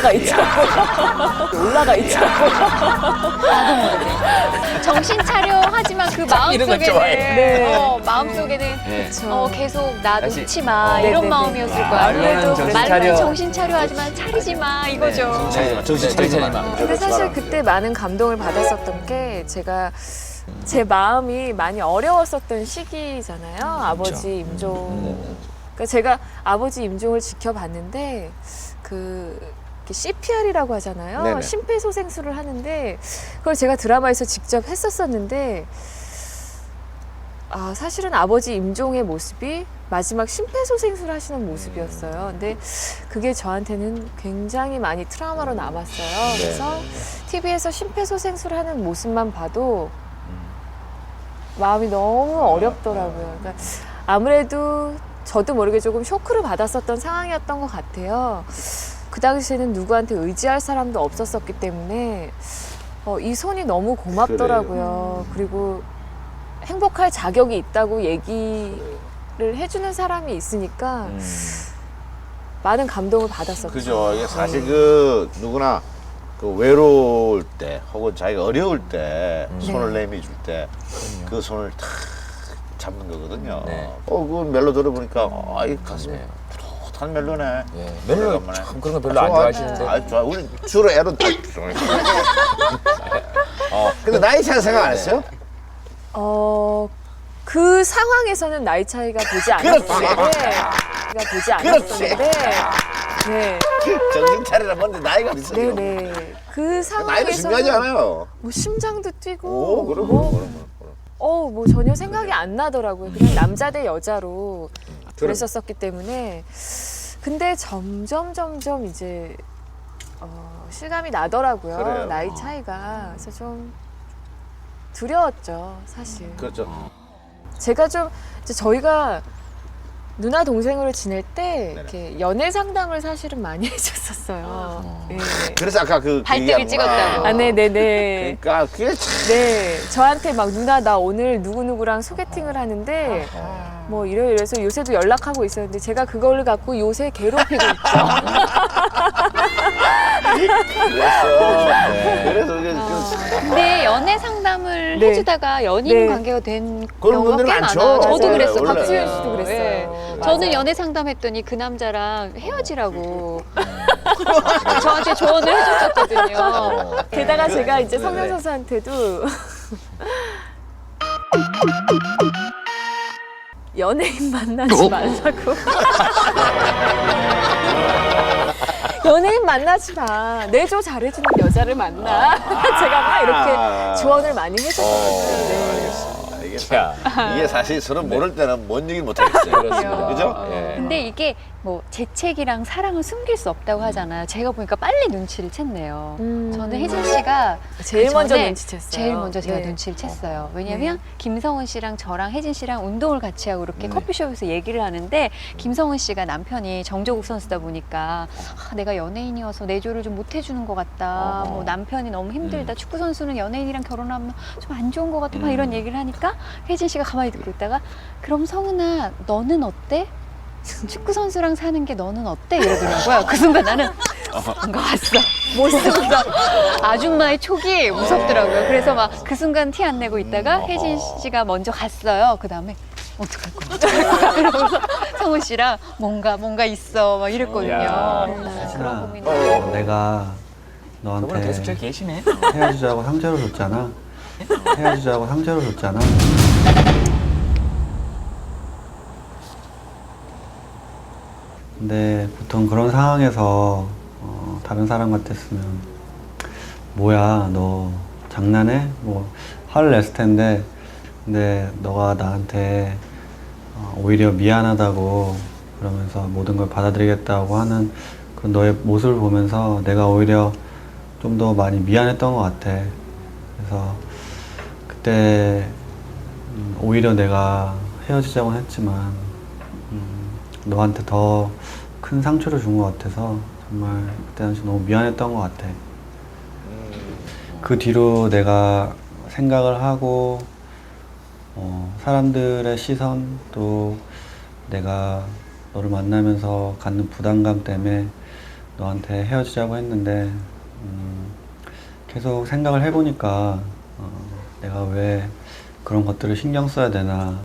올라가 있더라고요. 올라가 있더라고요. 정신 차려 하지만 그 마음 이런 거 속에는 좋아해. 네. 어, 마음 속에는 네. 어, 계속 나 다시. 놓지 마 어. 이런 네네네. 마음이었을 거야. 말로는 그래도 정신 말로는 차려. 정신 차려 하지만 차리지 마 이거죠. 정신 차리지 마. 정신 차리지 마. 근데 사실 그때 많은 감동을 받았었던 게 제가 제 마음이 많이 어려웠었던 시기잖아요. 아버지 임종. 그러니까 제가 아버지 임종을 지켜봤는데 그 CPR이라고 하잖아요. 네네. 심폐소생술을 하는데 그걸 제가 드라마에서 직접 했었었는데 아 사실은 아버지 임종의 모습이 마지막 심폐소생술 하시는 모습이었어요. 근데 그게 저한테는 굉장히 많이 트라우마로 남았어요. 그래서 TV에서 심폐소생술 하는 모습만 봐도 마음이 너무 어렵더라고요. 그러니까 아무래도 저도 모르게 조금 쇼크를 받았었던 상황이었던 것 같아요. 그 당시에는 누구한테 의지할 사람도 없었었기 때문에 어, 이 손이 너무 고맙더라고요. 그리고 행복할 자격이 있다고 얘기를 해주는 사람이 있으니까 많은 감동을 받았었죠. 그죠. 이게 사실 그 누구나 그 외로울 때 혹은 자기가 어려울 때 손을 내밀 줄 때 그 손을 탁 잡는 거거든요. 네. 어, 그 멜로 들어보니까 아, 이 가슴이 네. 푸릇한 멜로네. 예, 멜로 오랜만에. 참 그런 거 별로 안 좋아하시는데. 아, 좋아. 우리 주로 애로 딱. 어, 근데 나이 차이 생각 안 했어요? 어, 그 상황에서는 나이 차이가 보지 그렇지. 않았는데, 가 보지 않았었는데, 네, 정신 차리라 뭔데 나이가 있어. 네, 네. 그 나이는 상황에서는 중요하지 않아요. 뭐 심장도 뛰고, 오, 그럼, 뭐, 그럼, 그럼. 어, 뭐 전혀 생각이 안 나더라고요. 그냥 남자 대 여자로 그랬었었기 때문에. 근데 점점 점점 이제 어, 실감이 나더라고요. 그래요. 나이 차이가. 그래서 좀 두려웠죠, 사실. 그렇죠. 제가 좀 이제 저희가 누나 동생으로 지낼 때 이렇게 연애 상담을 사실은 많이 해줬었어요. 네. 그래서 아까 그 발등을 그 찍었다고. 아, 네, 네, 네. 그러니까 그게 참 네, 저한테 막 누나 나 오늘 누구 누구랑 소개팅을 하는데 뭐 이래 이래서 요새도 연락하고 있었는데 제가 그걸 갖고 요새 괴롭히고 있죠. 그랬어. 네. 그래서 이게 그 근데 연애 상담을 네. 해주다가 연인 네. 관계가 된 그런 경우가 꽤. 많아요. 저도 맞아요. 그랬었거든요. 원래. 박지윤 씨도 그랬어요. 저는 연애 상담했더니 그 남자랑 헤어지라고 저한테 조언을 해줬었거든요. 게다가 제가 이제 네. 성명 선수한테도 연예인 만나지 말라고. 연예인 만나지 마. 내조 잘해주는 여자를 만나. 제가 막 이렇게 조언을 많이 해줬거든요. 네. 알겠습니다. 이게, 자, 이게 사실 서로 모를 때는 뭔 얘기 못 하겠어요. 그렇습니다. 그죠? 예. 근데 이게 뭐 재책이랑 사랑을 숨길 수 없다고 하잖아요. 제가 보니까 빨리 눈치를 챘네요. 음. 저는 혜진 씨가 제일 그 먼저 전에 눈치챘어요. 제일 먼저 제가 네. 눈치를 챘어요. 왜냐면 김성은 씨랑 저랑 혜진 씨랑 운동을 같이 하고 이렇게 네. 커피숍에서 얘기를 하는데 김성은 씨가 남편이 정조국 선수다 보니까 아, 내가 연예인이어서 내조를 좀 못 해주는 것 같다. 뭐 남편이 너무 힘들다. 축구 선수는 연예인이랑 결혼하면 좀 안 좋은 것 같아. 막 이런 얘기를 하니까 혜진 씨가 가만히 듣고 있다가 그럼 성은아 너는 어때? 축구 선수랑 사는 게 너는 어때? 이러더라고요. 그 순간 나는 뭔가 왔어. 모습가 아줌마의 촉이 무섭더라고요. 그래서 막 그 순간 티 안 내고 있다가 혜진 씨가 먼저 갔어요. 그 다음에 어떡할 거야? 어떡할 거야? 이러면서 성훈 씨랑 뭔가 뭔가 있어 막 이랬거든요. 야. 음, 그런 고민. 어, 내가 너한테 계속 저기 계시네. 헤어지자고 상처를 줬잖아. 헤어지자고 상처를 줬잖아. 근데 보통 그런 상황에서 어, 다른 사람 같았으면 뭐야 너 장난해? 뭐 화를 냈을 텐데 근데 너가 나한테 어, 오히려 미안하다고 그러면서 모든 걸 받아들이겠다고 하는 그 너의 모습을 보면서 내가 오히려 좀 더 많이 미안했던 것 같아. 그래서 그때 음, 오히려 내가 헤어지자고 했지만 음, 너한테 더 큰 상처를 준 것 같아서 정말 그때 당시 너무 미안했던 것 같아. 그 뒤로 내가 생각을 하고 어, 사람들의 시선 또 내가 너를 만나면서 갖는 부담감 때문에 너한테 헤어지자고 했는데 음, 계속 생각을 해보니까 어, 내가 왜 그런 것들을 신경 써야 되나